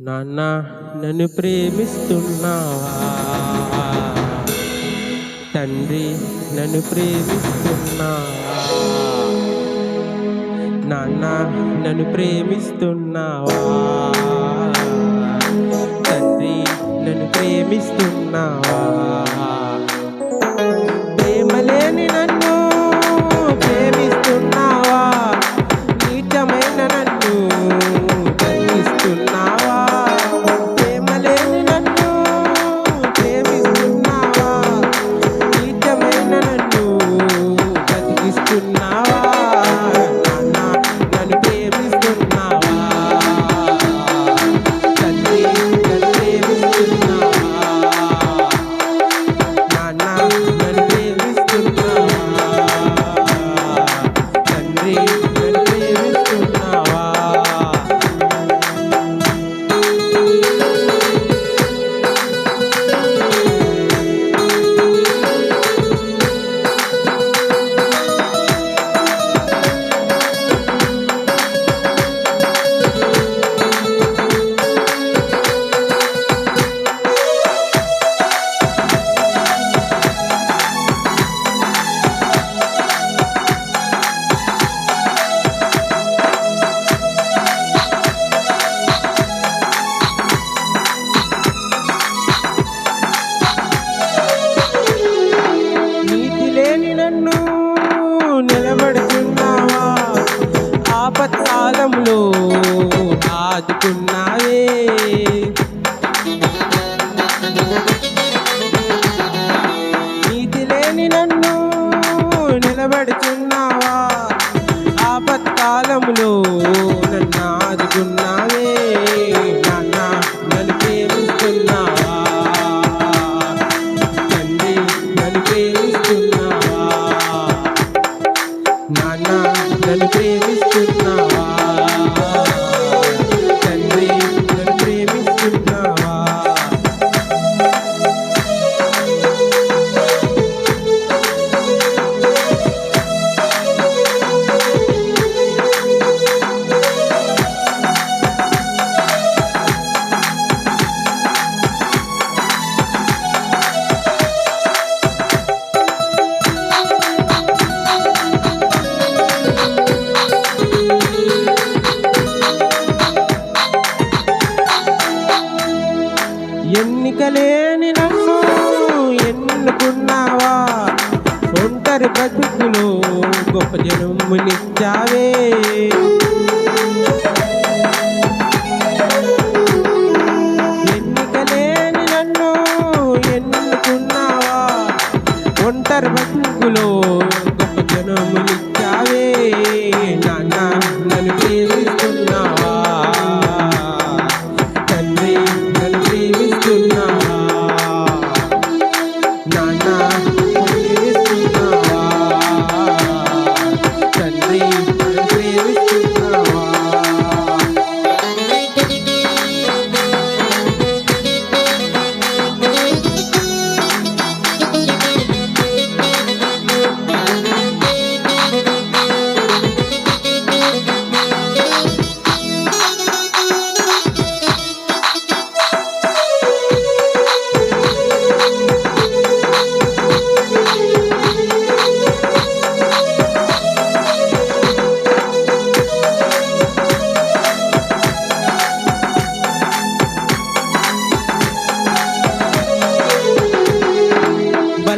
నాన్న నన్ను ప్రేమిస్తున్నావా? తండ్రి నన్ను ప్రేమిస్తున్నావా? నాన్న నన్ను ప్రేమిస్తున్నావా? తండ్రి నన్ను ప్రేమిస్తున్నావా? ఆదుకున్నావే నీతి లేని నన్ను నిలబెడుతున్నావా? ఆపత్కాలములో నన్ను ఆదుకున్నా ఎన్నికలేని నన్ను ఎన్నుకున్నావా? ఒంటరి బతుకులు గొప్ప జనమునిచ్చావే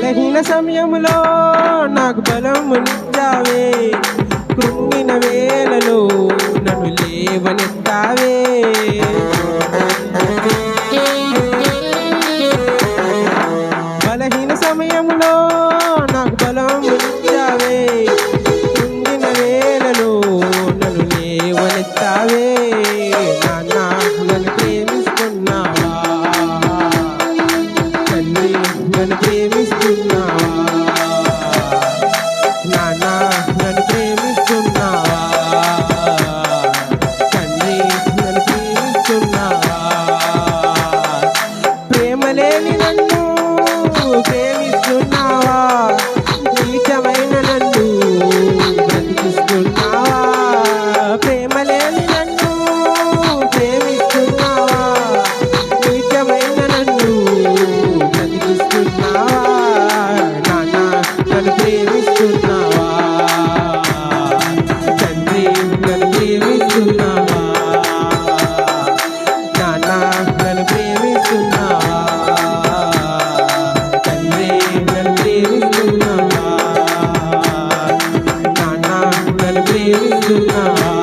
బలహీన సమయంలో నాకు బలమునిస్తావే కృంగిన వేళలో నన్ను లేవనిస్తావే ప్రేమిస్తున్నావా నాన్న నన్ను ప్రేమిస్తున్నావా